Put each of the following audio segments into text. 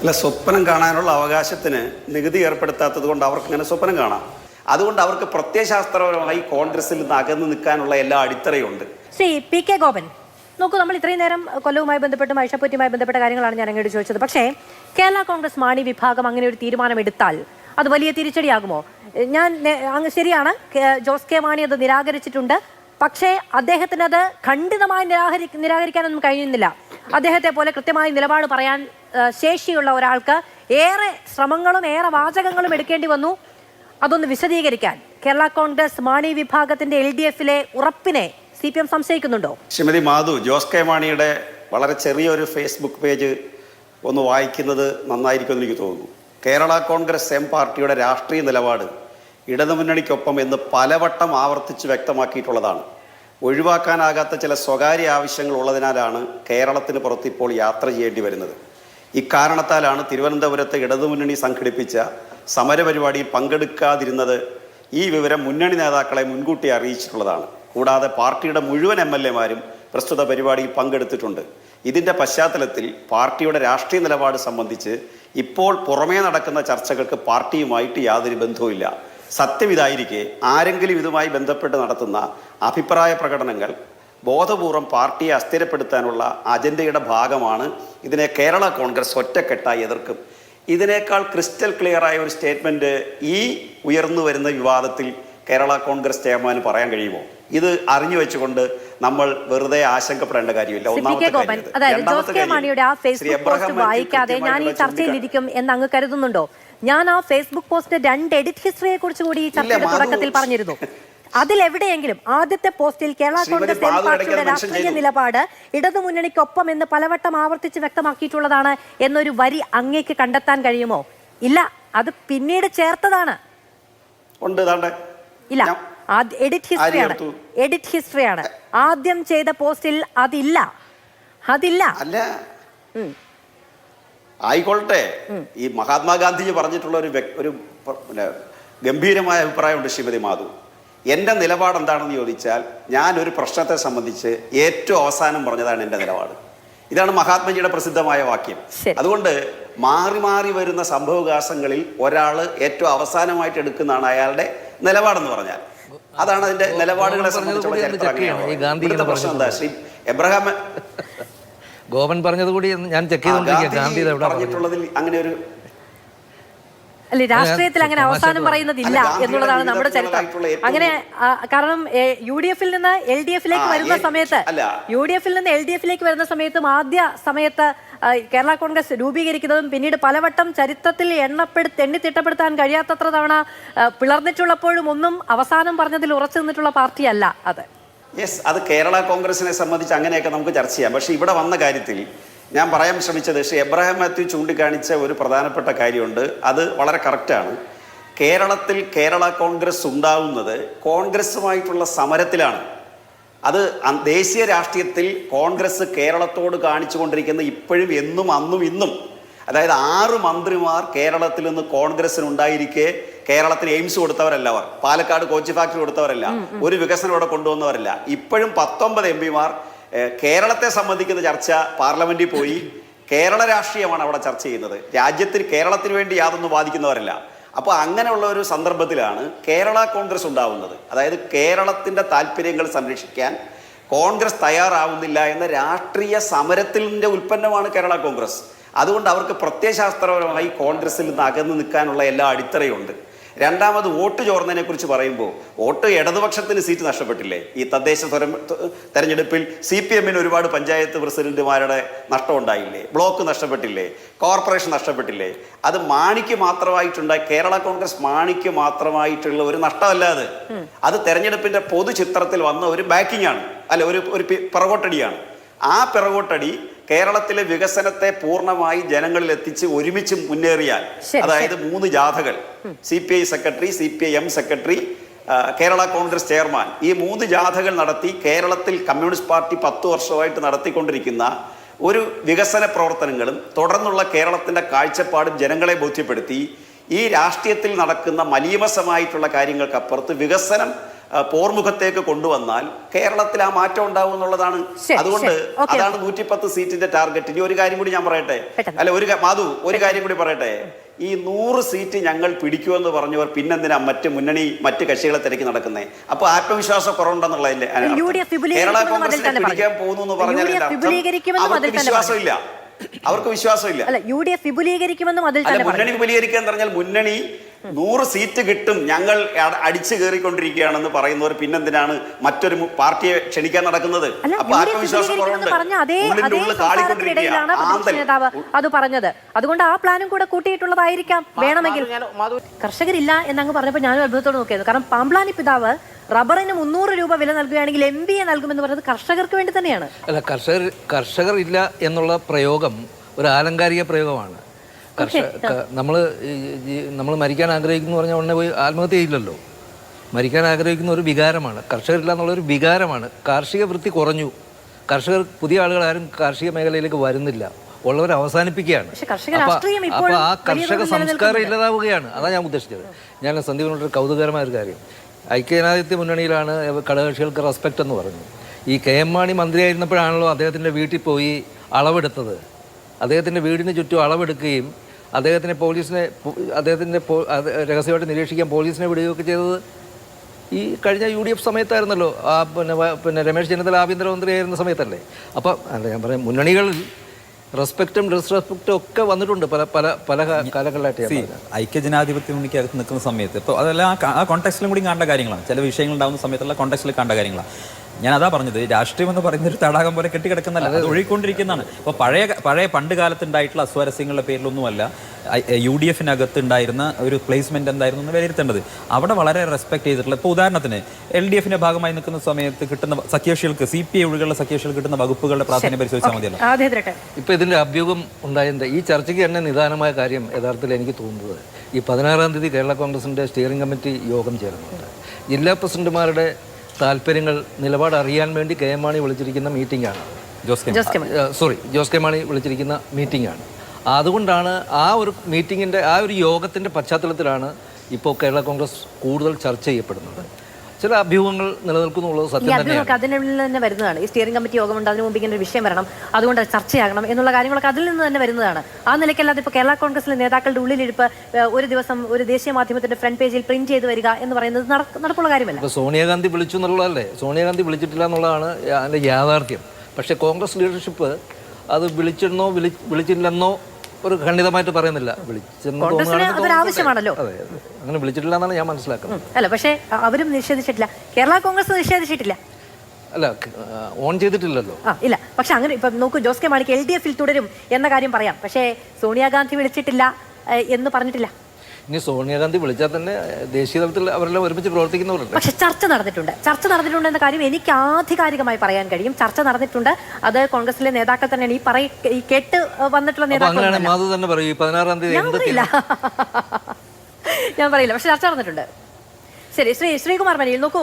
അല്ല സ്വപ്നം കാണാനുള്ള അവകാശത്തിന് നികുതി ഏർപ്പെടുത്താത്തത് കൊണ്ട് അവർക്ക് ഇങ്ങനെ സ്വപ്നം കാണാം. അതുകൊണ്ട് അവർക്ക് പ്രത്യയശാസ്ത്രപരമായി കോൺഗ്രസിൽ നിന്ന് അകന്നു നിൽക്കാനുള്ള എല്ലാ അടിത്തറയുണ്ട്. ശ്രീ പി കെ ഗോപൻ നോക്കൂ നമ്മൾ ഇത്രയും നേരം കൊല്ലവുമായി ബന്ധപ്പെട്ടും ഐഷപ്പറ്റിയുമായി ബന്ധപ്പെട്ട കാര്യങ്ങളാണ് ഞാൻ അങ്ങോട്ട് ചോദിച്ചത്. പക്ഷേ കേരള കോൺഗ്രസ് മാണി വിഭാഗം അങ്ങനെ ഒരു തീരുമാനം എടുത്താൽ അത് വലിയ തിരിച്ചടിയാകുമോ? ഞാൻ അങ്ങ് ശരിയാണ്. ജോസ് കെ മാണി അത് നിരാകരിച്ചിട്ടുണ്ട്. പക്ഷേ അദ്ദേഹത്തിന് അത് ഖണ്ഡിതമായി നിരാകരി നിരാകരിക്കാനൊന്നും കഴിയുന്നില്ല അദ്ദേഹത്തെ പോലെ കൃത്യമായി നിലപാട് പറയാൻ ശേഷിയുള്ള ഒരാൾക്ക് ഏറെ ശ്രമങ്ങളും ഏറെ വാചകങ്ങളും എടുക്കേണ്ടി വന്നു. അതൊന്ന് വിശദീകരിക്കാൻ കേരള കോൺഗ്രസ് മാണി വിഭാഗത്തിന്റെ എൽ ഡി എഫിലെ ഉറപ്പിനെ സി പി എം സംശയിക്കുന്നുണ്ടോ? ശ്രീമതി മാധു ജോസ് കെ മാണിയുടെ വളരെ ചെറിയൊരു ഫേസ്ബുക്ക് പേജ് ഒന്ന് വായിക്കുന്നത് നന്നായിരിക്കുമെന്ന് എനിക്ക് തോന്നുന്നു. കേരള കോൺഗ്രസ് എം പാർട്ടിയുടെ രാഷ്ട്രീയ നിലപാട് ഇടതുമുന്നണിക്കൊപ്പം എന്ന് പലവട്ടം ആവർത്തിച്ച് വ്യക്തമാക്കിയിട്ടുള്ളതാണ്. ഒഴിവാക്കാനാകാത്ത ചില സ്വകാര്യ ആവശ്യങ്ങൾ ഉള്ളതിനാലാണ് കേരളത്തിന് പുറത്ത് ഇപ്പോൾ യാത്ര ചെയ്യേണ്ടി വരുന്നത്. ഇക്കാരണത്താലാണ് തിരുവനന്തപുരത്ത് ഇടതുമുന്നണി സംഘടിപ്പിച്ച സമരപരിപാടിയിൽ പങ്കെടുക്കാതിരുന്നത്. ഈ വിവരം മുന്നണി നേതാക്കളെ മുൻകൂട്ടി അറിയിച്ചിട്ടുള്ളതാണ്. കൂടാതെ പാർട്ടിയുടെ മുഴുവൻ എം എൽ എമാരും പ്രസ്തുത പരിപാടിയിൽ പങ്കെടുത്തിട്ടുണ്ട്. ഇതിന്റെ പശ്ചാത്തലത്തിൽ പാർട്ടിയുടെ രാഷ്ട്രീയ നിലപാട് സംബന്ധിച്ച് ഇപ്പോൾ പുറമേ നടക്കുന്ന ചർച്ചകൾക്ക് പാർട്ടിയുമായിട്ട് യാതൊരു ബന്ധവുമില്ല സത്യം ഇതായിരിക്കെ ആരെങ്കിലും ഇതുമായി ബന്ധപ്പെട്ട് നടത്തുന്ന അഭിപ്രായ പ്രകടനങ്ങൾ ബോധപൂർവം പാർട്ടിയെ അസ്ഥിരപ്പെടുത്താനുള്ള അജണ്ടയുടെ ഭാഗമാണ് ഇതിനെ കേരള കോൺഗ്രസ് ഒറ്റക്കെട്ടായി എതിർക്കും. ഇതിനേക്കാൾ ക്രിസ്റ്റൽ ക്ലിയറായ ഒരു സ്റ്റേറ്റ്മെന്റ് ഈ ഉയർന്നു വരുന്ന വിവാദത്തിൽ കേരള കോൺഗ്രസ് ചെയർമാന് പറയാൻ കഴിയുമോ? ഇത് അറിഞ്ഞു വെച്ചുകൊണ്ട് നമ്മൾ വെറുതെ ആശങ്കപ്പെടേണ്ട കാര്യമില്ല. ഒന്നാമത്തെ വായിക്കാതെ ഞാൻ ഈ ചർച്ചയിലിരിക്കും എന്ന് അങ്ങ് കരുതുന്നുണ്ടോ? ഞാൻ ആ ഫേസ്ബുക്ക് പോസ്റ്റ് രണ്ട് എഡിറ്റ് ഹിസ്റ്ററിയെ കുറിച്ച് കൂടി ഈ ചർച്ചയുടെ. തുടക്കത്തിൽ പറഞ്ഞിരുന്നു. അതിലെവിടെയെങ്കിലും ആദ്യത്തെ പോസ്റ്റിൽ കേരള കോൺഗ്രസ് എം പാർട്ടിയുടെ രാഷ്ട്രീയ നിലപാട് ഇടതുമുന്നണിക്കൊപ്പം എന്ന് പലവട്ടം ആവർത്തിച്ച് വ്യക്തമാക്കിയിട്ടുള്ളതാണ് എന്നൊരു വരി അങ്ങേക്ക് കണ്ടെത്താൻ കഴിയുമോ? ഇല്ല അത് പിന്നീട് ചേർത്തതാണ്. ഇല്ല എഡിറ്റ് ഹിസ്റ്ററിയാണ് എഡിറ്റ് ഹിസ്റ്ററിയാണ് ആദ്യം ചെയ്ത പോസ്റ്റിൽ അതില്ല. അതില്ല. അല്ല. ആയിക്കൊള്ളട്ടെ ഈ മഹാത്മാഗാന്ധിജി പറഞ്ഞിട്ടുള്ള ഒരു ഒരു ഗംഭീരമായ അഭിപ്രായമുണ്ട് ശ്രീമതി മാധു. എന്റെ നിലപാട് എന്താണെന്ന് ചോദിച്ചാൽ ഞാൻ ഒരു പ്രശ്നത്തെ സംബന്ധിച്ച് ഏറ്റവും അവസാനം പറഞ്ഞതാണ് എന്റെ നിലപാട്. ഇതാണ് മഹാത്മജിയുടെ പ്രസിദ്ധമായ വാക്യം. അതുകൊണ്ട് മാറി മാറി വരുന്ന സംഭവവികാസങ്ങളിൽ ഒരാൾ ഏറ്റവും അവസാനമായിട്ട് എടുക്കുന്നതാണ് അയാളുടെ നിലപാടെന്ന് പറഞ്ഞാൽ. അതാണ് അതിന്റെ നിലപാടുകളെ സംബന്ധിച്ചുള്ള ചരിത്രം പ്രശ്നം എന്താ? ശ്രീ എബ്രഹാം ഗോപൻ പറഞ്ഞത് കൂടി ഞാൻ ചെക്ക് ചെയ്തോണ്ടിരിക്കുക ഗാന്ധി പറഞ്ഞിട്ടുള്ളതിൽ അങ്ങനെ ഒരു അല്ലെ രാഷ്ട്രീയത്തിൽ അങ്ങനെ അവസാനം പറയുന്നതില്ല എന്നുള്ളതാണ് നമ്മുടെ ചരിത്രം. അങ്ങനെ കാരണം യു ഡി എഫിൽ നിന്ന് എൽ ഡി എഫിലേക്ക് വരുന്ന സമയത്ത് യു ഡി എഫിൽ നിന്ന് എൽ ഡി എഫിലേക്ക് വരുന്ന സമയത്തും ആദ്യ സമയത്ത് കേരള കോൺഗ്രസ് രൂപീകരിക്കുന്നതും പിന്നീട് പലവട്ടം ചരിത്രത്തിൽ എണ്ണപ്പെടുത്തി എണ്ണി തിട്ടപ്പെടുത്താൻ കഴിയാത്തത്ര തവണ പിളർന്നിട്ടുള്ളപ്പോഴും ഒന്നും അവസാനം പറഞ്ഞതിൽ ഉറച്ചു നിന്നിട്ടുള്ള പാർട്ടിയല്ല അത്. യെസ് അത് കേരള കോൺഗ്രസിനെ സംബന്ധിച്ച് അങ്ങനെയൊക്കെ നമുക്ക് ചർച്ച ചെയ്യാം. പക്ഷേ ഇവിടെ വന്ന കാര്യത്തിൽ ഞാൻ പറയാൻ ശ്രമിച്ചത് ശ്രീ എബ്രഹാം മാത്യു ചൂണ്ടിക്കാണിച്ച ഒരു പ്രധാനപ്പെട്ട കാര്യമുണ്ട്. അത് വളരെ കറക്റ്റാണ് കേരളത്തിൽ കേരള കോൺഗ്രസ് ഉണ്ടാവുന്നത് കോൺഗ്രസ്സുമായിട്ടുള്ള സമരത്തിലാണ്. അത് ദേശീയ രാഷ്ട്രീയത്തിൽ കോൺഗ്രസ് കേരളത്തോട് കാണിച്ചുകൊണ്ടിരിക്കുന്ന ഇപ്പോഴും എന്നും അന്നും ഇന്നും അതായത് ആറ് മന്ത്രിമാർ കേരളത്തിൽ നിന്ന് കോൺഗ്രസിന് ഉണ്ടായിരിക്കെ കേരളത്തിന് എയിംസ് കൊടുത്തവരല്ല അവർ. പാലക്കാട് കോച്ചി ഫാക്ടറി കൊടുത്തവരല്ല. ഒരു വികസനം ഇവിടെ കൊണ്ടുവന്നവരല്ല. ഇപ്പോഴും പത്തൊമ്പത് എം പിമാർ കേരളത്തെ സംബന്ധിക്കുന്ന ചർച്ച പാർലമെന്റിൽ പോയി. കേരള രാഷ്ട്രീയമാണ് അവിടെ ചർച്ച ചെയ്യുന്നത്. രാജ്യത്തിന് കേരളത്തിന് വേണ്ടി യാതൊന്നും ബാധിക്കുന്നവരല്ല അപ്പോൾ അങ്ങനെയുള്ള ഒരു സന്ദർഭത്തിലാണ് കേരള കോൺഗ്രസ് ഉണ്ടാവുന്നത്. അതായത് കേരളത്തിന്റെ താല്പര്യങ്ങൾ സംരക്ഷിക്കാൻ കോൺഗ്രസ് തയ്യാറാവുന്നില്ല എന്ന രാഷ്ട്രീയ സമരത്തിന്റെ ഉൽപ്പന്നമാണ് കേരള കോൺഗ്രസ്. അതുകൊണ്ട് അവർക്ക് പ്രത്യയശാസ്ത്രപരമായി കോൺഗ്രസിൽ നിന്ന് അകന്നു നിൽക്കാനുള്ള എല്ലാ അടിത്തറയുണ്ട്. രണ്ടാമത് വോട്ട് ചോർന്നതിനെ കുറിച്ച് പറയുമ്പോൾ വോട്ട് ഇടതുപക്ഷത്തിന് സീറ്റ് നഷ്ടപ്പെട്ടില്ലേ? ഈ തദ്ദേശ സ്വരം- തെരഞ്ഞെടുപ്പിൽ സി പി എമ്മിന് ഒരുപാട് പഞ്ചായത്ത് പ്രസിഡന്റുമാരുടെ നഷ്ടമുണ്ടായില്ലേ ബ്ലോക്ക് നഷ്ടപ്പെട്ടില്ലേ? കോർപ്പറേഷൻ നഷ്ടപ്പെട്ടില്ലേ? അത് മാണിക്ക് മാത്രമായിട്ടുണ്ടായി കേരള കോൺഗ്രസ് മാണിക്ക് മാത്രമായിട്ടുള്ള ഒരു നഷ്ടമല്ലാതെ അത്. തെരഞ്ഞെടുപ്പിന്റെ പൊതു ചിത്രത്തിൽ വന്ന ഒരു ബാക്കിംഗ് ആണ്. അല്ല ഒരു ഒരു പിറകോട്ടടിയാണ്. ആ പിറകോട്ടടി കേരളത്തിലെ വികസനത്തെ പൂർണമായി ജനങ്ങളിൽ എത്തിച്ച് ഒരുമിച്ച് മുന്നേറിയാൽ അതായത് മൂന്ന് ജാഥകൾ C P I secretary C P I M secretary Kerala Congress chairman. ഈ മൂന്ന് ജാഥകൾ നടത്തി കേരളത്തിൽ കമ്മ്യൂണിസ്റ്റ് പാർട്ടി പത്ത് വർഷമായിട്ട് നടത്തിക്കൊണ്ടിരിക്കുന്ന ഒരു വികസന പ്രവർത്തനങ്ങളും തുടർന്നുള്ള കേരളത്തിന്റെ കാഴ്ചപ്പാടും ജനങ്ങളെ ബോധ്യപ്പെടുത്തി ഈ രാഷ്ട്രീയത്തിൽ നടക്കുന്ന മലീമസമായിട്ടുള്ള കാര്യങ്ങൾക്കപ്പുറത്ത് വികസനം പോർമുഖത്തേക്ക് കൊണ്ടുവന്നാൽ കേരളത്തിൽ ആ മാറ്റം ഉണ്ടാവും എന്നുള്ളതാണ്. അതുകൊണ്ട് അതാണ് നൂറ്റി അതാണ് നൂറ്റിപ്പത്ത് സീറ്റിന്റെ ടാർഗറ്റ്. ഇനി ഒരു കാര്യം കൂടി ഞാൻ പറയട്ടെ. അല്ല ഒരു മാധു ഒരു കാര്യം കൂടി പറയട്ടെ? ഈ നൂറ് സീറ്റ് ഞങ്ങൾ പിടിക്കുമെന്ന് പറഞ്ഞവർ പിന്നെന്തിനാ മറ്റ് മുന്നണി മറ്റ് കക്ഷികളെ തിരക്കി നടക്കുന്നത് അപ്പൊ ആത്മവിശ്വാസ കുറവുണ്ടെന്നുള്ളതിന്റെ കേരള കോൺഗ്രസിനെ പിടിക്കാൻ പോകുന്നു എന്ന് പറഞ്ഞാൽ അവർക്ക് വിശ്വാസമില്ല. അവർക്ക് വിശ്വാസമില്ല. അല്ല യു ഡി എഫ് വിപുലീകരിക്കുമെന്നും അതിൽ തന്നെ മുന്നണി വിപുലീകരിക്കാൻ വിപുലീകരിക്കുക എന്ന് പറഞ്ഞാൽ മുന്നണി നൂറ് സീറ്റ് കിട്ടും ഞങ്ങൾ അട- അടിച്ചു കയറിക്കൊണ്ടിരിക്കുകയാണെന്ന് പറയുന്നവർ പിന്നെന്തിനാണ് മറ്റൊരു പാർട്ടിയെ ക്ഷണിക്കാൻ നടക്കുന്നത്? അപ്പൊ ആത്മവിശ്വാസം അതേ പറഞ്ഞത്. അതുകൊണ്ട് ആ പ്ലാനും കൂടെ കൂട്ടിയിട്ടുള്ളതായിരിക്കാം. വേണമെങ്കിൽ കർഷകരില്ല എന്നങ്ങ് പറഞ്ഞപ്പോൾ ഞാനും അത്ഭുതത്തോട് നോക്കിയത്. കാരണം പാമ്പ്ലാനി പിതാവ് റബ്ബറിന് മുന്നൂറ് രൂപ വില നൽകുകയാണെങ്കിൽ എം ബി എ നൽകുമെന്ന് പറയുന്നത് കർഷകർക്ക് വേണ്ടി തന്നെയാണ്. അല്ല കർഷകർ കർഷകർ ഇല്ല എന്നുള്ള പ്രയോഗം ഒരു ആലങ്കാരിക പ്രയോഗമാണ്. കർഷക നമ്മൾ നമ്മൾ മരിക്കാൻ ആഗ്രഹിക്കുന്നു പറഞ്ഞാൽ ഉടനെ പോയി ആത്മഹത്യ ചെയ്യില്ലല്ലോ. മരിക്കാൻ ആഗ്രഹിക്കുന്ന ഒരു വികാരമാണ്. കർഷകരില്ല എന്നുള്ളൊരു വികാരമാണ്. കാർഷിക വൃത്തി കുറഞ്ഞു. കർഷകർ പുതിയ ആളുകൾ ആരും കാർഷിക മേഖലയിലേക്ക് വരുന്നില്ല. ഉള്ളവർ അവസാനിപ്പിക്കുകയാണ്. അപ്പോൾ ആ കർഷക സംസ്കാരം ഇല്ലാതാവുകയാണ്. അതാണ് ഞാൻ ഉദ്ദേശിച്ചത്. ഞാൻ സന്ദീപിനോട് കൗതുകരമായ ഒരു കാര്യം. ഐക്യജനാധിപത്യ മുന്നണിയിലാണ് ഘടകകക്ഷികൾക്ക് റെസ്പെക്ട് എന്ന് പറഞ്ഞു ഈ കെ എം മാണി മന്ത്രിയായിരുന്നപ്പോഴാണല്ലോ അദ്ദേഹത്തിന്റെ വീട്ടിൽ പോയി അളവെടുത്തത്. അദ്ദേഹത്തിന്റെ വീടിന് ചുറ്റും അളവെടുക്കുകയും അദ്ദേഹത്തിനെ പോലീസിനെ അദ്ദേഹത്തിന്റെ രഹസ്യമായിട്ട് നിരീക്ഷിക്കാൻ പോലീസിനെ വിടുകയൊക്കെ ചെയ്തത് ഈ കഴിഞ്ഞ യു ഡി എഫ് സമയത്തായിരുന്നല്ലോ. ആ പിന്നെ പിന്നെ രമേശ് ചെന്നിത്തല ആഭ്യന്തരമന്ത്രിയായിരുന്ന സമയത്തല്ലേ. അപ്പം അല്ല ഞാൻ പറയാം മുന്നണികളിൽ റെസ്പെക്റ്റും ഡിസ്റെസ്പെക്റ്റും ഒക്കെ വന്നിട്ടുണ്ട് പല പല പല കാലങ്ങളിലായിട്ട്. ഐക്യജനാധിപത്യ മുന്നണിക്ക് അകത്ത് നിൽക്കുന്ന സമയത്ത്. ഇപ്പോൾ അതെല്ലാം ആ കോൺടാക്സിലും കൂടി കാണേണ്ട കാര്യങ്ങളാണ്. ചില വിഷയങ്ങൾ ഉണ്ടാകുന്ന സമയത്തുള്ള കോൺടാക്സ്റ്റിൽ കാണേണ്ട കാര്യങ്ങളാണ്. ഞാൻ അതാ പറഞ്ഞത് രാഷ്ട്രീയം എന്ന് പറയുന്ന ഒരു തടാകം പോലെ കെട്ടിക്കിടക്കുന്നല്ല അത് ഒഴുകിക്കൊണ്ടിരിക്കുന്നതാണ്. അപ്പൊ പഴയ പഴയ പണ്ട് കാലത്ത് ഉണ്ടായിട്ടുള്ള അസ്വാരസ്യങ്ങളുടെ പേരിലൊന്നുമല്ല യു ഡി എഫിനകത്ത് ഉണ്ടായിരുന്ന ഒരു പ്ലേസ്മെന്റ് എന്തായിരുന്നു എന്ന് വിലയിരുത്തേണ്ടത്. അവിടെ വളരെ റെസ്പെക്ട് ചെയ്തിട്ടുള്ള ഇപ്പോൾ ഉദാഹരണത്തിന് എൽ ഡി എഫിന്റെ ഭാഗമായി നിൽക്കുന്ന സമയത്ത് കിട്ടുന്ന സഖ്യകക്ഷികൾക്ക് സി പി ഐ ഒഴികെയുള്ള സഖ്യകക്ഷികൾ കിട്ടുന്ന വകുപ്പുകളുടെ പ്രാധാന്യം പരിശോധിച്ചാൽ മതിയല്ലോ. ഇപ്പൊ ഇതിന്റെ അഭ്യൂഹം ഉണ്ടായത് ഈ ചർച്ചയ്ക്ക് തന്നെ നിദാനമായ കാര്യം യഥാർത്ഥത്തിൽ എനിക്ക് തോന്നുന്നത് ഈ പതിനാറാം തീയതി കേരള കോൺഗ്രസിന്റെ സ്റ്റിയറിംഗ് കമ്മിറ്റി യോഗം ചേരുന്നുണ്ട്. ജില്ലാ പ്രസിഡന്റുമാരുടെ താല്പര്യങ്ങൾ നിലപാട് അറിയാൻ വേണ്ടി കെ എം മാണി വിളിച്ചിരിക്കുന്ന മീറ്റിംഗാണ്. Jose K Jose K sorry Jose K Mani വിളിച്ചിരിക്കുന്ന മീറ്റിംഗാണ്. അതുകൊണ്ടാണ് ആ ഒരു മീറ്റിങ്ങിന്റെ ആ ഒരു യോഗത്തിന്റെ പശ്ചാത്തലത്തിലാണ് ഇപ്പോൾ കേരള കോൺഗ്രസ് കൂടുതൽ ചർച്ച ചെയ്യപ്പെടുന്നത്. ചില അഭ്യൂഹങ്ങൾ നിലനിൽക്കുന്നുള്ളത് ഈ സത്യം തന്നെയാണ്. അഭ്യൂഹമൊക്കെ അതിനുള്ളിൽ തന്നെ വരുന്നതാണ്. ഈ സ്റ്റിയറിംഗ് കമ്മിറ്റി യോഗമുണ്ട് അതിന് മുമ്പ് ഇങ്ങനെ ഒരു വിഷയം വരണം അതുകൊണ്ട് അത് ചർച്ചയാകണം എന്നുള്ള കാര്യങ്ങളൊക്കെ അതിൽ നിന്ന് തന്നെ വരുന്നതാണ്. ആ നിലയ്ക്കല്ലാതെ ഇപ്പോൾ കേരള കോൺഗ്രസിലെ നേതാക്കളുടെ ഉള്ളിലിരിപ്പ് ഒരു ദിവസം ഒരു ദേശീയ മാധ്യമത്തിന്റെ ഫ്രണ്ട് പേജിൽ പ്രിന്റ് ചെയ്ത് വരിക എന്ന് പറയുന്നത് നടക്കുള്ള കാര്യമല്ല. സോണിയാഗാന്ധി വിളിച്ചു എന്നുള്ളതല്ലേ? സോണിയാഗാന്ധി വിളിച്ചിട്ടില്ല എന്നുള്ളതാണ് അതിന്റെ യാഥാർത്ഥ്യം. പക്ഷേ കോൺഗ്രസ് ലീഡർഷിപ്പ് അത് വിളിച്ചിരുന്നോ വിളി വിളിച്ചില്ലെന്നോ ഒരു ഖണ്ഡിതമായിട്ട് പറയുന്നില്ല. വിളിച്ചെന്ന് കോൺഗ്രസിന് തോന്നുകയാണെങ്കിൽ അതൊരു ആവശ്യമാണല്ലോ. അതെ അതെ. അങ്ങനെ വിളിച്ചിട്ടില്ല എന്നാണ് ഞാൻ മനസ്സിലാക്കുന്നത്. അല്ല പക്ഷേ അ- അവരും നിഷേധിച്ചിട്ടില്ല. കേരള കോൺഗ്രസ് നിഷേധിച്ചിട്ടില്ല. അല്ല ഓൺ ചെയ്തിട്ടില്ലല്ലോ. ആ ഇല്ല. പക്ഷെ അങ്ങനെ ഇപ്പൊ നോക്കൂ ജോസ് കെ മാണിക്ക് എൽ ഡി എഫിൽ തുടരും എന്ന കാര്യം പറയാം. പക്ഷേ സോണിയാഗാന്ധി വിളിച്ചിട്ടില്ല ഏഹ്, എന്ന് പറഞ്ഞിട്ടില്ല. ഇനി സോണിയാഗാന്ധി വിളിച്ചാൽ തന്നെ ദേശീയ തലത്തിൽ അവരെല്ലാം ഒരുമിച്ച് പ്രവർത്തിക്കുന്നവരുണ്ട്. പക്ഷെ ചർച്ച നടന്നിട്ടുണ്ട്. ചർച്ച നടന്നിട്ടുണ്ട് എന്ന കാര്യം എനിക്ക് ആധികാരികമായി പറയാൻ കഴിയും. ചർച്ച നടന്നിട്ടുണ്ട്. അത് കോൺഗ്രസിലെ നേതാക്കൾ തന്നെയാണ് ഈ പറയ ഈ കേട്ട് വന്നിട്ടുള്ള നേതാക്കൾ മാധു തന്നെ പറയും ഈ പതിനാറാം തീയതി ഞാൻ പറയില്ല. ഞാൻ പറയില്ല. പക്ഷെ ചർച്ച നടന്നിട്ടുണ്ട്. ശരി ശ്രീ ശ്രീകുമാർ മനിയിൽ നോക്കൂ.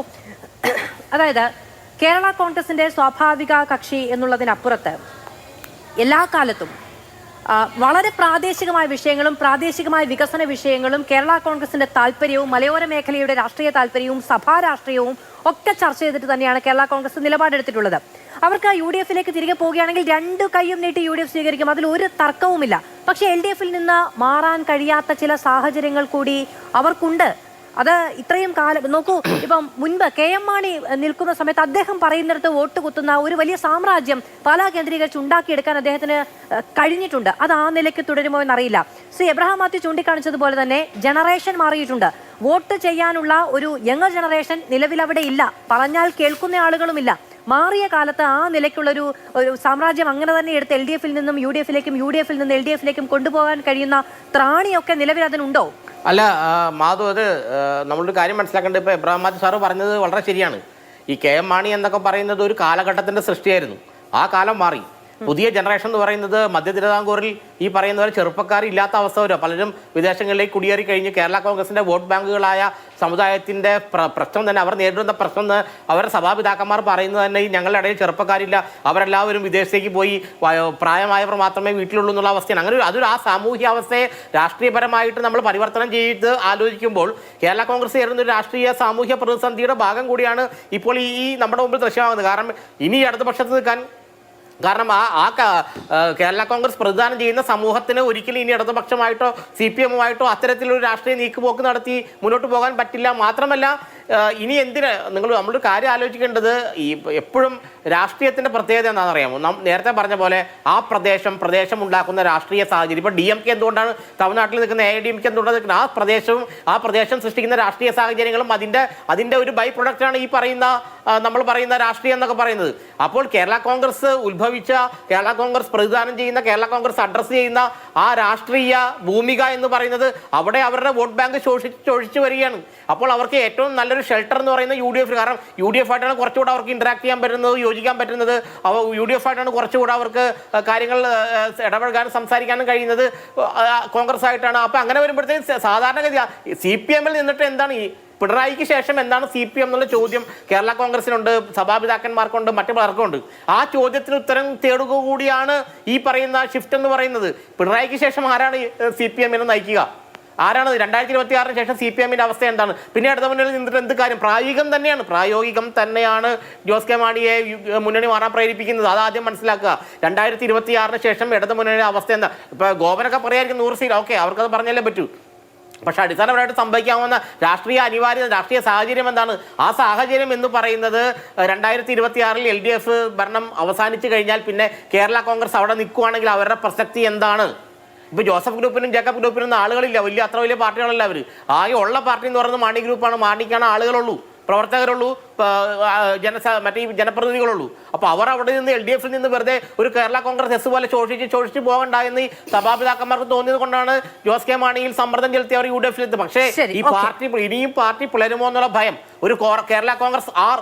അതായത് കേരള കോൺഗ്രസിന്റെ സ്വാഭാവിക കക്ഷി എന്നുള്ളതിനപ്പുറത്ത് എല്ലാ കാലത്തും വളരെ പ്രാദേശികമായ വിഷയങ്ങളും പ്രാദേശികമായ വികസന വിഷയങ്ങളും കേരള കോൺഗ്രസിന്റെ താല്പര്യവും മലയോര മേഖലയുടെ രാഷ്ട്രീയ താല്പര്യവും സഭാ രാഷ്ട്രീയവും ഒക്കെ ചർച്ച ചെയ്തിട്ട് തന്നെയാണ് കേരള കോൺഗ്രസ് നിലപാടെടുത്തിട്ടുള്ളത്. അവർക്ക് യു ഡി എഫിലേക്ക് തിരികെ പോവുകയാണെങ്കിൽ രണ്ട് കൈയും നീട്ടി യു ഡി എഫ് സ്വീകരിക്കും. അതിൽ ഒരു തർക്കവുമില്ല. പക്ഷേ എൽ ഡി എഫിൽ നിന്ന് മാറാൻ കഴിയാത്ത ചില സാഹചര്യങ്ങൾ കൂടി അവർക്കുണ്ട്. അത് ഇത്രയും കാലം നോക്കൂ ഇപ്പം മുൻപ് കെ എം മാണി നിൽക്കുന്ന സമയത്ത് അദ്ദേഹം പറയുന്നിടത്ത് വോട്ട് കുത്തുന്ന ഒരു വലിയ സാമ്രാജ്യം പാലാ കേന്ദ്രീകരിച്ച് ഉണ്ടാക്കിയെടുക്കാൻ അദ്ദേഹത്തിന് കഴിഞ്ഞിട്ടുണ്ട്. അത് ആ നിലയ്ക്ക് തുടരുമോ എന്നറിയില്ല. ശ്രീ എബ്രഹാം മാത്യു ചൂണ്ടിക്കാണിച്ചതുപോലെ തന്നെ ജനറേഷൻ മാറിയിട്ടുണ്ട്. വോട്ട് ചെയ്യാനുള്ള ഒരു യങ്ങർ ജനറേഷൻ നിലവിൽ അവിടെ ഇല്ല. പറഞ്ഞാൽ കേൾക്കുന്ന ആളുകളുമില്ല. മാറിയ കാലത്ത് ആ നിലയ്ക്കുള്ളൊരു ഒരു സാമ്രാജ്യം അങ്ങനെ തന്നെ എടുത്ത് എൽ ഡി എഫിൽ നിന്നും യു ഡി എഫിലേക്കും യു ഡി എഫിൽ നിന്ന് എൽ ഡി എഫിലേക്കും കൊണ്ടുപോകാൻ കഴിയുന്ന ത്രാണിയൊക്കെ നിലവിൽ അതിനുണ്ടോ അല്ല മാധു അത് നമ്മളൊരു കാര്യം മനസ്സിലാക്കേണ്ടത് ഇപ്പോൾ എബ്രഹാം മാത്യു സാറ് പറഞ്ഞത് വളരെ ശരിയാണ്. ഈ കെ എം മാണി എന്നൊക്കെ പറയുന്നത് ഒരു കാലഘട്ടത്തിന്റെ സൃഷ്ടിയായിരുന്നു. ആ കാലം മാറി. പുതിയ ജനറേഷൻ എന്ന് പറയുന്നത് മധ്യ തിരുവിതാംകൂറിൽ ഈ പറയുന്ന പോലെ ചെറുപ്പക്കാർ ഇല്ലാത്ത അവസ്ഥ വരും. പലരും വിദേശങ്ങളിലേക്ക് കുടിയേറി കഴിഞ്ഞ് കേരള കോൺഗ്രസിന്റെ വോട്ട് ബാങ്കുകളായ സമുദായത്തിന്റെ പ്രശ്നം തന്നെ അവർ നേരിടുന്ന പ്രശ്നം അവരുടെ സഭാപിതാക്കന്മാർ പറയുന്നത് തന്നെ ഞങ്ങളുടെ ഇടയിൽ ചെറുപ്പക്കാരില്ല. അവരെല്ലാവരും വിദേശത്തേക്ക് പോയി പ്രായമായവർ മാത്രമേ വീട്ടിലുള്ളൂ എന്നുള്ള അവസ്ഥയാണ്. അങ്ങനെ അതൊരു ആ സാമൂഹ്യ അവസ്ഥയെ രാഷ്ട്രീയപരമായിട്ട് നമ്മൾ പരിവർത്തനം ചെയ്ത് ആലോചിക്കുമ്പോൾ കേരള കോൺഗ്രസ് നേരിടുന്ന ഒരു രാഷ്ട്രീയ സാമൂഹ്യ പ്രതിസന്ധിയുടെ ഭാഗം കൂടിയാണ് ഇപ്പോൾ ഈ നമ്മുടെ മുമ്പിൽ ദൃശ്യമാകുന്നത്. കാരണം ഇനി ഇടതുപക്ഷത്ത് നിൽക്കാൻ കാരണം ആ ആ കേരള കോൺഗ്രസ് പ്രതിദാനം ചെയ്യുന്ന സമൂഹത്തിന് ഒരിക്കലും ഇനി ഇടതുപക്ഷമായിട്ടോ സി പി എമ്മുമായിട്ടോ അത്തരത്തിലൊരു രാഷ്ട്രീയ നീക്കുപോക്ക് നടത്തി മുന്നോട്ട് പോകാൻ പറ്റില്ല. മാത്രമല്ല ഇനി എന്തിന് നിങ്ങൾ നമ്മളൊരു കാര്യം ആലോചിക്കേണ്ടത് ഈ എപ്പോഴും രാഷ്ട്രീയത്തിന്റെ പ്രത്യേകത എന്താണെന്ന് അറിയാമോ നാം നേരത്തെ പറഞ്ഞ പോലെ ആ പ്രദേശം പ്രദേശം ഉണ്ടാക്കുന്ന രാഷ്ട്രീയ സാഹചര്യം. ഇപ്പൊ ഡി എം കെ എന്തുകൊണ്ടാണ് തമിഴ്നാട്ടിൽ നിൽക്കുന്ന എ ഡി എം കെ എന്തുകൊണ്ടാണ് നിൽക്കുന്നത്? ആ പ്രദേശവും ആ പ്രദേശം സൃഷ്ടിക്കുന്ന രാഷ്ട്രീയ സാഹചര്യങ്ങളും അതിന്റെ അതിന്റെ ഒരു ബൈ പ്രൊഡക്റ്റാണ് ഈ പറയുന്ന നമ്മൾ പറയുന്ന രാഷ്ട്രീയം എന്നൊക്കെ പറയുന്നത്. അപ്പോൾ കേരള കോൺഗ്രസ് ഉത്ഭവിച്ച കേരള കോൺഗ്രസ് പ്രതിദാനം ചെയ്യുന്ന കേരള കോൺഗ്രസ് അഡ്രസ്സ് ചെയ്യുന്ന ആ രാഷ്ട്രീയ ഭൂമിക എന്ന് പറയുന്നത് അവിടെ അവരുടെ വോട്ട് ബാങ്ക് ശോഷിച്ച് ശോഷിച്ചു വരികയാണ്. അപ്പോൾ അവർക്ക് ഏറ്റവും നല്ലൊരു ഷെൽട്ടർ എന്ന് പറയുന്നത് യു ഡി എഫ്. കാരണം യു ഡി എഫ് ആയിട്ടാണ് കുറച്ചുകൂടെ അവർക്ക് ഇന്ററാക്ട് ചെയ്യാൻ പറ്റുന്നത്. യോജിക്കാൻ പറ്റുന്നത്. അവ യു ഡി എഫ് ആയിട്ടാണ് കുറച്ചുകൂടെ അവർക്ക് കാര്യങ്ങൾ ഇടപഴകാനും സംസാരിക്കാനും കഴിയുന്നത്. കോൺഗ്രസ് ആയിട്ടാണ്. അപ്പം അങ്ങനെ വരുമ്പോഴത്തേക്കും സാധാരണഗതി സി പി എമ്മിൽ നിന്നിട്ട് എന്താണ് ഈ പിണറായിക്ക് ശേഷം എന്താണ് സി പി എം എന്നുള്ള ചോദ്യം കേരള കോൺഗ്രസിനുണ്ട് സഭാപിതാക്കന്മാർക്കുണ്ട് മറ്റു പലർക്കുണ്ട് ആ ചോദ്യത്തിന് ഉത്തരം തേടുക കൂടിയാണ് ഈ പറയുന്ന ഷിഫ്റ്റ് എന്ന് പറയുന്നത്. പിണറായിക്ക് ശേഷം ആരാണ് സി പി എമ്മിനെ നയിക്കുക? ആരാണ് രണ്ടായിരത്തി ഇരുപത്തി ആറിന് ശേഷം സി പി എമ്മിന്റെ അവസ്ഥ എന്താണ്? പിന്നെ അടുത്ത മുന്നിൽ നിന്നിട്ട് എന്ത് കാര്യം? പ്രായോഗികം തന്നെയാണ്. പ്രായോഗികം തന്നെയാണ് ജോസ് കെ മാണിയെ മുന്നണി മാറാൻ പ്രേരിപ്പിക്കുന്നത്. അത് ആദ്യം മനസ്സിലാക്കുക. രണ്ടായിരത്തി ഇരുപത്തി ആറിന് ശേഷം ഇടതു മുന്നണിയുടെ അവസ്ഥ എന്താ? ഇപ്പൊ ഗോപനൊക്കെ പറയായിരിക്കും നൂറ് സീറ്റ് ഓക്കെ അവർക്കത് പറഞ്ഞല്ലേ പറ്റൂ. പക്ഷെ അടിസ്ഥാനപരമായിട്ട് സംഭവിക്കാവുന്ന രാഷ്ട്രീയ അനിവാര്യത രാഷ്ട്രീയ സാഹചര്യം എന്താണ്? ആ സാഹചര്യം എന്ന് പറയുന്നത് രണ്ടായിരത്തി ഇരുപത്തി ആറിൽ എൽ ഡി എഫ് ഭരണം അവസാനിച്ചു കഴിഞ്ഞാൽ പിന്നെ കേരള കോൺഗ്രസ് അവിടെ നിൽക്കുവാണെങ്കിൽ അവരുടെ പ്രസക്തി എന്താണ്? ഇപ്പൊ ജോസഫ് ഗ്രൂപ്പിനും ജേക്കബ് ഗ്രൂപ്പിനും ആളുകളില്ല. വലിയ അത്ര വലിയ പാർട്ടികളല്ല അവർ ആകെ ഉള്ള പാർട്ടി എന്ന് പറയുന്നത് മാണി ഗ്രൂപ്പാണ്. മാണിക്കാണ് ആളുകളുള്ളൂ. പ്രവർത്തകരുള്ളൂ ജനസ മറ്റേ ഈ ജനപ്രതിനിധികളുള്ളൂ. അപ്പോൾ അവർ അവിടെ നിന്ന് എൽ ഡി എഫിൽ നിന്ന് വെറുതെ ഒരു കേരള കോൺഗ്രസ് എസ് പോലെ ശോഷിച്ച് ശോഷിച്ച് പോകണ്ട എന്ന് സഭാപിതാക്കന്മാർക്ക് തോന്നിയത് കൊണ്ടാണ് ജോസ് കെ മാണിയിൽ സമ്മർദ്ദം ചെലുത്തി അവർ യു ഡി എഫിൽ എത്തി പക്ഷേ ഈ പാർട്ടി ഇനിയും പാർട്ടി പിളരുമോ എന്നുള്ള ഭയം ഒരു കേരള കോൺഗ്രസ് ആർ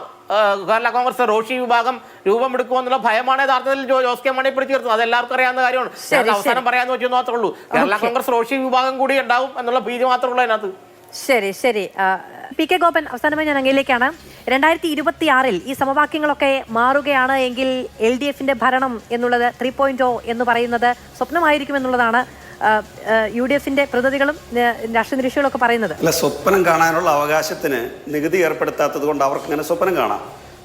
കേരള കോൺഗ്രസ് റോഷി വിഭാഗം രൂപമെടുക്കുമോ എന്നുള്ള ഭയമാണ് യഥാർത്ഥത്തിൽ ജോസ് കെ മാണി പിടിച്ചു നിർത്തുന്നത് അത് എല്ലാവർക്കും അറിയാവുന്ന കാര്യമാണ്. അവസാനം. പറയാന്ന് വെച്ചു മാത്രമേ ഉള്ളൂ. കേരള കോൺഗ്രസ് റോഷി വിഭാഗം കൂടി ഉണ്ടാവും എന്നുള്ള ഭീതി മാത്രമേ ഉള്ളൂ അതിനകത്ത്. ശരി ശരി. പി കെ ഗോപൻ അവസാനമായി ഞാൻ അങ്ങയിലേക്കാണ്. രണ്ടായിരത്തി ഇരുപത്തി ആറിൽ ഈ സമവാക്യങ്ങളൊക്കെ മാറുകയാണ് എങ്കിൽ എൽ ഡി എഫിന്റെ ഭരണം എന്നുള്ളത് ത്രീ പോയിന്റ് എന്ന് പറയുന്നത് സ്വപ്നമായിരിക്കും എന്നുള്ളതാണ് യു ഡി എഫിന്റെ പ്രതിനിധികളും രാഷ്ട്രീയ നിരീക്ഷകളും ഒക്കെ പറയുന്നത്. അല്ല സ്വപ്നം കാണാനുള്ള അവകാശത്തിന് നികുതി ഏർപ്പെടുത്താത്തത് കൊണ്ട് അവർക്ക് ഇങ്ങനെ സ്വപ്നം കാണാം.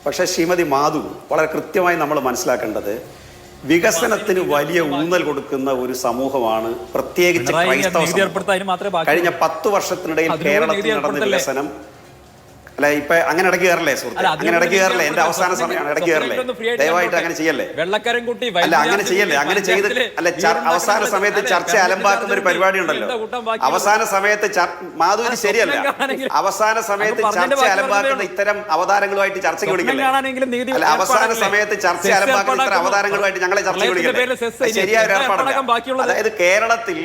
പക്ഷേ ശ്രീമതി മാധു വളരെ കൃത്യമായി നമ്മൾ മനസ്സിലാക്കേണ്ടത് വികസനത്തിന് വലിയ ഊന്നൽ കൊടുക്കുന്ന ഒരു സമൂഹമാണ് പ്രത്യേകിച്ച് ക്രൈസ്തവ കഴിഞ്ഞ പത്ത് വർഷത്തിനിടയിൽ കേരളത്തിൽ നടന്ന വികസനം അല്ല ഇപ്പൊ അങ്ങനെ ഇടയ്ക്ക് കയറല്ലേ സുഹൃത്ത്? അങ്ങനെ ഇടയ്ക്ക് കയറല്ലേ? എന്റെ അവസാന സമയമാണ് ഇടയ്ക്ക് കയറല്ലേ? ദയവായിട്ട് അങ്ങനെ ചെയ്യല്ലേ? വെള്ളക്കരം കുട്ടി അല്ല അങ്ങനെ ചെയ്യല്ലേ? അങ്ങനെ ചെയ്ത് അല്ല അവസാന സമയത്ത് ചർച്ച അലമ്പാക്കുന്ന ഒരു പരിപാടി ഉണ്ടല്ലോ. അവസാന സമയത്ത് മാധുവിന് മാധുരി ശരിയല്ല. അവസാന സമയത്ത് ചർച്ച അലമ്പാക്കുന്ന ഇത്തരം അവതാരങ്ങളുമായിട്ട് ചർച്ചയ്ക്ക് വിളിക്കില്ലേ? അല്ല അവസാന? സമയത്ത് ചർച്ച അലമ്പാക്കുന്ന ഇത്തരം അവതാരങ്ങളുമായിട്ട് ഞങ്ങളെ ചർച്ചയ്ക്ക് വിളിക്കില്ലേ? ശരിയായ ഒരു ഏർപ്പാടല്ല അതായത് കേരളത്തിൽ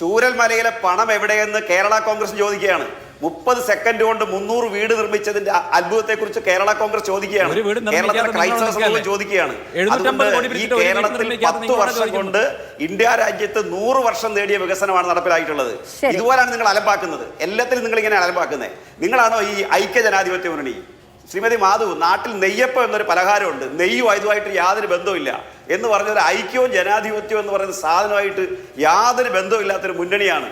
ചൂരൽമലയിലെ പണം എവിടെയെന്ന് കേരള കോൺഗ്രസ് ചോദിക്കുകയാണ്. മുപ്പത് സെക്കൻഡ് കൊണ്ട് മുന്നൂറ് വീട് നിർമ്മിച്ചതിന്റെ അത്ഭുതത്തെ കുറിച്ച് കേരള കോൺഗ്രസ് ചോദിക്കുകയാണ്. ഒരു വീട് നിർമ്മിക്കാതെ കേരളത്തിലെ ക്രൈസ്തവ സമൂഹം ചോദിക്കുകയാണ്. അതുകൊണ്ട് ഈ കേരളത്തിൽ പത്ത് വർഷം കൊണ്ട് ഇന്ത്യ രാജ്യത്ത് നൂറ് വർഷം നേടിയ വികസനമാണ് നടപ്പിലായിട്ടുള്ളത്. ഇതുപോലാണ് നിങ്ങൾ അലമ്പാക്കുന്നത്. എല്ലാത്തിലും നിങ്ങൾ ഇങ്ങനെ അലമ്പാക്കുന്നത് നിങ്ങളാണോ ഈ ഐക്യ ജനാധിപത്യ മുന്നണി? ശ്രീമതി മാധു നാട്ടിൽ നെയ്യപ്പം എന്നൊരു പലഹാരമുണ്ട്. നെയ്യും ഇതുമായിട്ട് യാതൊരു ബന്ധവുമില്ല എന്ന് പറഞ്ഞ ഒരു ഐക്യവും ജനാധിപത്യവും എന്ന് പറയുന്ന സാധനമായിട്ട് യാതൊരു ബന്ധവുമില്ലാത്തൊരു മുന്നണിയാണ്